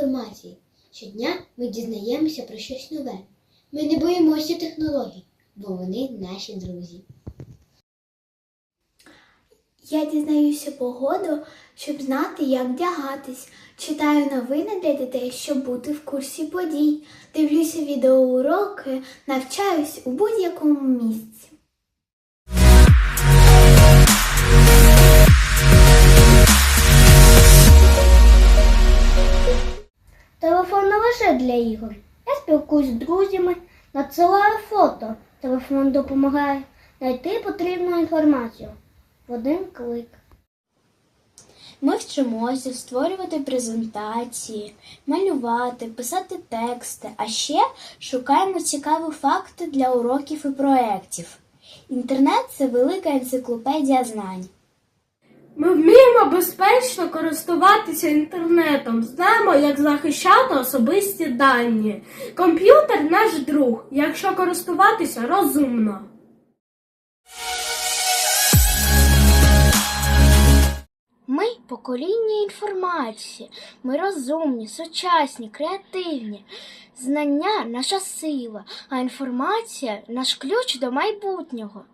інформації. Щодня ми дізнаємося про щось нове. Ми не боїмося технологій, бо вони наші друзі. Я дізнаюся погоду, щоб знати, як вдягатись. Читаю новини для дітей, щоб бути в курсі подій. Дивлюся відеоуроки, навчаюсь у будь-якому місці. Телефон не лише для ігор. Я спілкуюсь з друзями, надсилаю фото. Телефон допомагає знайти потрібну інформацію в один клик. Ми вчимося створювати презентації, малювати, писати тексти, а ще шукаємо цікаві факти для уроків і проєктів. Інтернет це велика енциклопедія знань. Ми вміємо безпечно користуватися інтернетом, знаємо, як захищати особисті дані. Комп'ютер наш друг, якщо користуватися розумно. Ми покоління інформації. Ми розумні, сучасні, креативні. Знання наша сила, а інформація наш ключ до майбутнього.